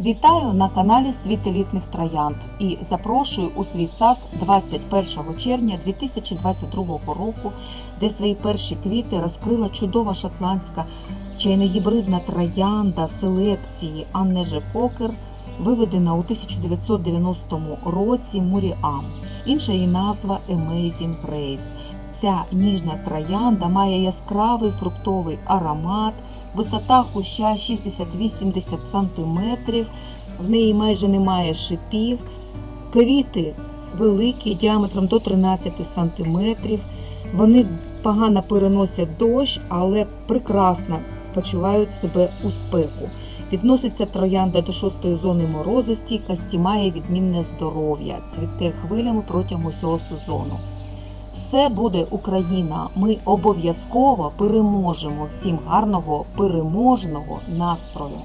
Вітаю на каналі Світ елітних троянд і запрошую у свій сад 21 червня 2022 року, де свої перші квіти розкрила чудова шотландська чайногібридна троянда селекції Анне Же Покер, виведена у 1990 році Муріам. Інша її назва Amazing Grace. Ця ніжна троянда має яскравий фруктовий аромат, висота куща 60-80 см, в неї майже немає шипів, квіти великі, діаметром до 13 см. Вони погано переносять дощ, але прекрасно почувають себе у спеку. Відноситься троянда до шостої зони морозостійкості, має відмінне здоров'я, цвіте хвилями протягом усього сезону. Все буде Україна. Ми обов'язково переможемо. Всім гарного переможного настрою.